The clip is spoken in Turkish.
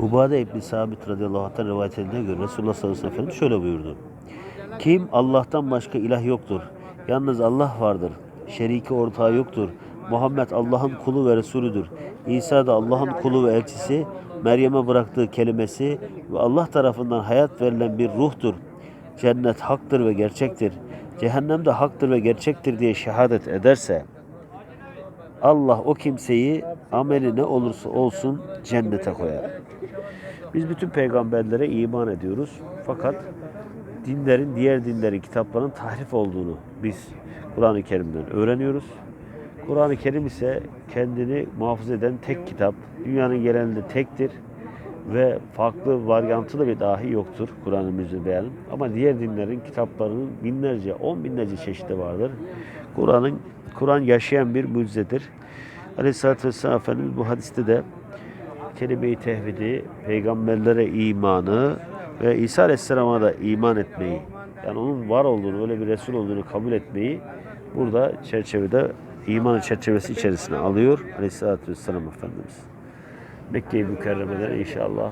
Ubade İbni Sabit radıyallahu anh'tan rivayet edildiğine göre Resulullah sallallahu aleyhi ve sellem şöyle buyurdu. Kim Allah'tan başka ilah yoktur. Yalnız Allah vardır. Şeriki ortağı yoktur. Muhammed Allah'ın kulu ve Resulüdür. İsa da Allah'ın kulu ve elçisi. Meryem'e bıraktığı kelimesi ve Allah tarafından hayat verilen bir ruhtur. Cennet haktır ve gerçektir. Cehennem de haktır ve gerçektir diye şehadet ederse Allah o kimseyi ameli ne olursa olsun cennete koyar. Biz bütün peygamberlere iman ediyoruz. Fakat dinlerin, diğer dinlerin kitaplarının tahrif olduğunu biz Kur'an-ı Kerim'den öğreniyoruz. Kur'an-ı Kerim ise kendini muhafaza eden tek kitap. Dünyanın genelinde tektir ve farklı varyantı da bir dahi yoktur Kur'an-ı Müzmin beyanın. Ama diğer dinlerin kitaplarının binlerce, on binlerce çeşidi vardır. Kur'an'ın Kur'an yaşayan bir mucizedir. Aleyhisselatü Vesselam Efendimiz bu hadiste de kelime-i tevhidi, peygamberlere imanı ve İsa Aleyhisselam'a da iman etmeyi, yani onun var olduğunu, öyle bir Resul olduğunu kabul etmeyi burada çerçevede imanın çerçevesi içerisine alıyor Aleyhisselatü Vesselam Efendimiz. Mekke-i Mükerreme'den inşallah